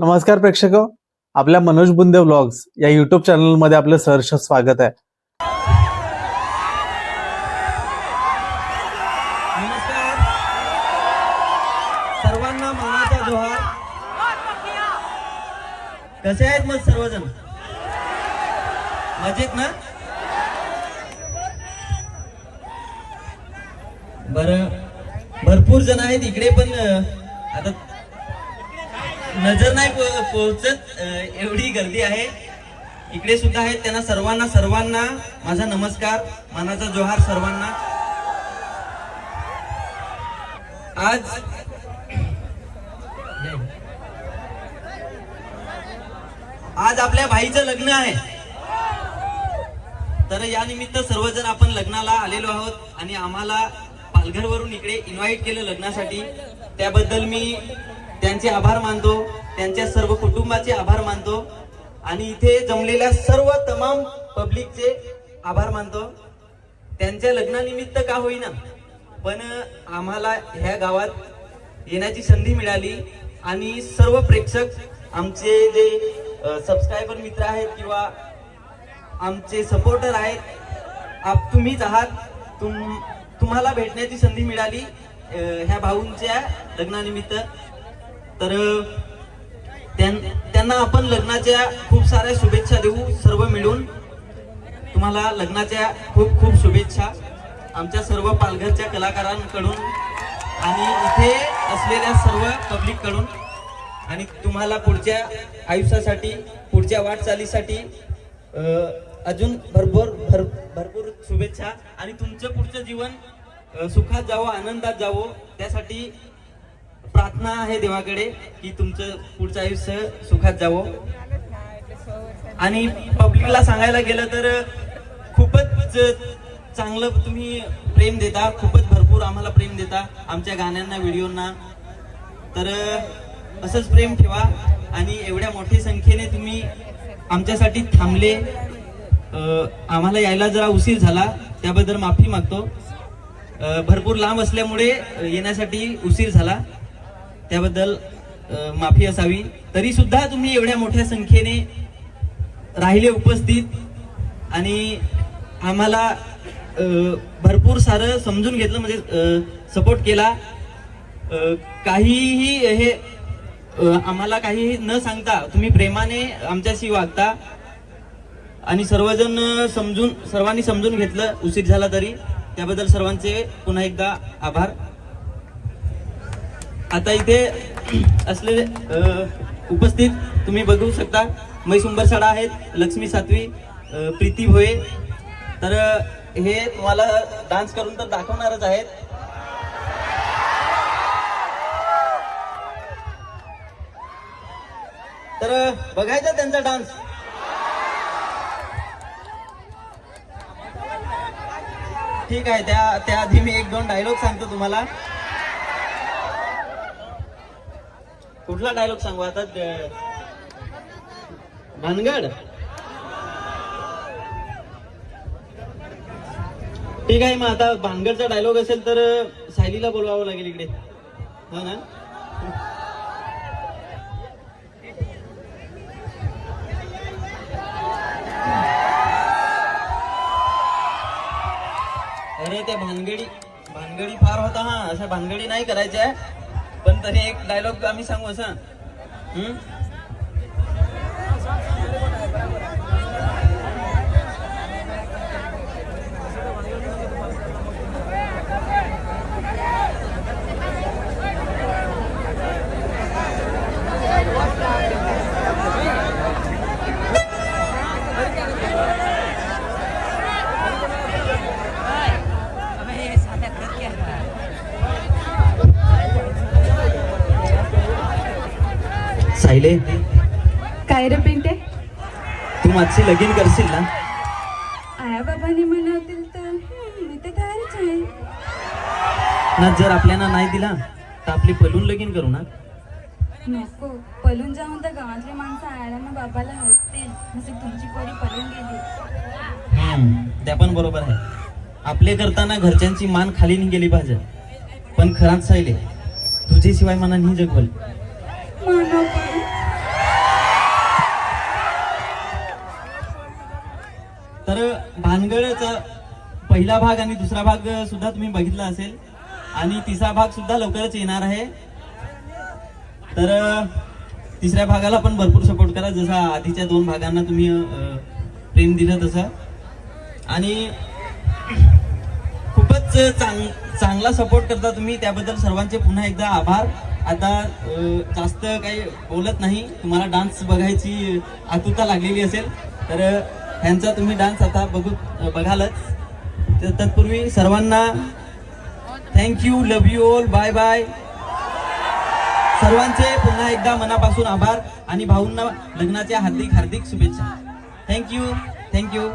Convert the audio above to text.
नमस्कार प्रेक्षक. आपल्या मनोज बुंदे व्लॉग्स या युट्यूब चॅनलमध्ये आपलं सहर्ष स्वागत आहे. सर्वांना जोहार. कसे आहेत मग सर्वजण? मजेत ना? बर भरपूर जण आहेत इकडे पण आता नजर नाही पो- पोहोचत एवढी गर्दी आहे. इकडे सुद्धा आहेत त्यांना सर्वांना सर्वांना माझा नमस्कार मानाचा जोहार सर्वांना. आज आज आपल्या भाईचं लग्न आहे. तर या निमित्त सर्वजण आपण लग्नाला आलेलो आहोत आणि आम्हाला पालघरवरून इकडे इन्व्हाइट केलं लग्नासाठी. त्याबद्दल मी त्यांचे आभार मानतो त्यांच्या सर्व कुटुंबाचे आभार मानतो आणि इथे जमलेल्या सर्व तमाम पब्लिकचे आभार मानतो. त्यांच्या लग्नानिमित्त का होईना पण आम्हाला ह्या गावात येण्याची संधी मिळाली आणि सर्व प्रेक्षक आमचे जे सबस्क्रायबर मित्र आहेत किंवा आमचे सपोर्टर आहेत आप तुम्हीच आहात तुम तुम्हाला भेटण्याची संधी मिळाली ह्या भाऊंच्या लग्नानिमित्त. तर त्यां- त्यांना आपण लग्नाच्या खूप साऱ्या शुभेच्छा देऊ सर्व मिळून. तुम्हाला लग्नाच्या खूप खूप शुभेच्छा. आमच्या सर्व पालघरच्या कलाकारांकडून आणि इथे असलेल्या सर्व पब्लिककडून. आणि तुम्हाला पुढच्या आयुष्यासाठी पुढच्या वाटचालीसाठी अजून भरपूर भर भरपूर शुभेच्छा. आणि तुमचं पुढचं जीवन सुखात जावं आनंदात जावं. त्यासाठी प्रार्थना आहे देवाकडे की तुमचं पुढचं आयुष्य सुखात जावं. आणि पब्लिकला सांगायला गेलं तर खूपच चांगलं तुम्ही प्रेम देता खूपच भरपूर आम्हाला प्रेम देता आमच्या गाण्यांना व्हिडिओना. तर असंच प्रेम ठेवा आणि एवढ्या मोठ्या संख्येने तुम्ही आमच्यासाठी थांबले. आम्हाला यायला जरा उशीर झाला त्याबद्दल माफी मागतो. भरपूर लांब असल्यामुळे येण्यासाठी उशीर झाला. त्याबद्दल माफी असावी. तरी सुद्धा तुम्ही एवढ्या मोठ्या संख्येने राहिले उपस्थित आणि आम्हाला भरपूर सारं समजून घेतलं म्हणजे सपोर्ट केला. काहीही हे आम्हाला काहीही न सांगता तुम्ही प्रेमाने आमच्याशी वागता आणि सर्वजण समजून सर्वांनी समजून घेतलं उशीर झाला तरी त्याबद्दल सर्वांचे पुन्हा एकदा आभार. आता इथे असलेले उपस्थित तुम्ही बघू शकता मैसुंबर साडा आहेत लक्ष्मी सातवी प्रीती भोये. तर हे तुम्हाला डान्स करून तर दाखवणारच आहेत. तर बघायचा त्यांचा डान्स ठीक आहे त्या त्याआधी मी एक दोन डायलॉग सांगतो तुम्हाला. कुठला डायलॉग सांगू? आता भानगड? ठीक आहे मग आता भानगडचा डायलॉग असेल तर सायलीला बोलवावं लागेल इकडे. हो ना? अरे त्या भानगडी भानगडी फार होता हा. अशा भानगडी नाही करायच्या. पण तरी एक डायलॉग आम्ही सांगू असं. सायले. काय रे पिंटे? तू माझी लगीन करशील ना? आया बाबांनी म्हणतील तर मी तर तयारच आहे. ना जर आपल्याला नाही दिला तर आपली पलून लगीन करू ना? नको. पळून जाऊन तर गावातले माणसं आयाला मग बाबाला हसतील जसे तुमची पोरी पळून गेली. त्या पण बरोबर आहे. आपले करताना घरच्यांची मान खाली गेली पाहिजे. पण खराच सायले तुझ्याशिवाय मला नाही तर भानगडचा पहिला भाग आणि दुसरा भाग सुद्धा तुम्ही बघितला असेल. आणि तिसरा भाग सुद्धा लवकरच येणार आहे. तर तिसऱ्या भागाला पण भरपूर सपोर्ट करा. जसा आधीच्या दोन भागांना तुम्ही प्रेम दिलं तसं. आणि खूपच चांग चांगला सपोर्ट करता तुम्ही. त्याबद्दल सर्वांचे पुन्हा एकदा आभार. आता जास्त काही बोलत नाही. तुम्हाला डान्स बघायची आतुरता लागलेली असेल तर ह्यांचा तुम्ही डान्स आता बघू बघालच. तर तत्पूर्वी सर्वांना thank you love you all bye bye सर्वांचे पुन्हा एकदा मनापासून आभार आणि भाऊंना लग्नाच्या हार्दिक हार्दिक शुभेच्छा. Thank you thank you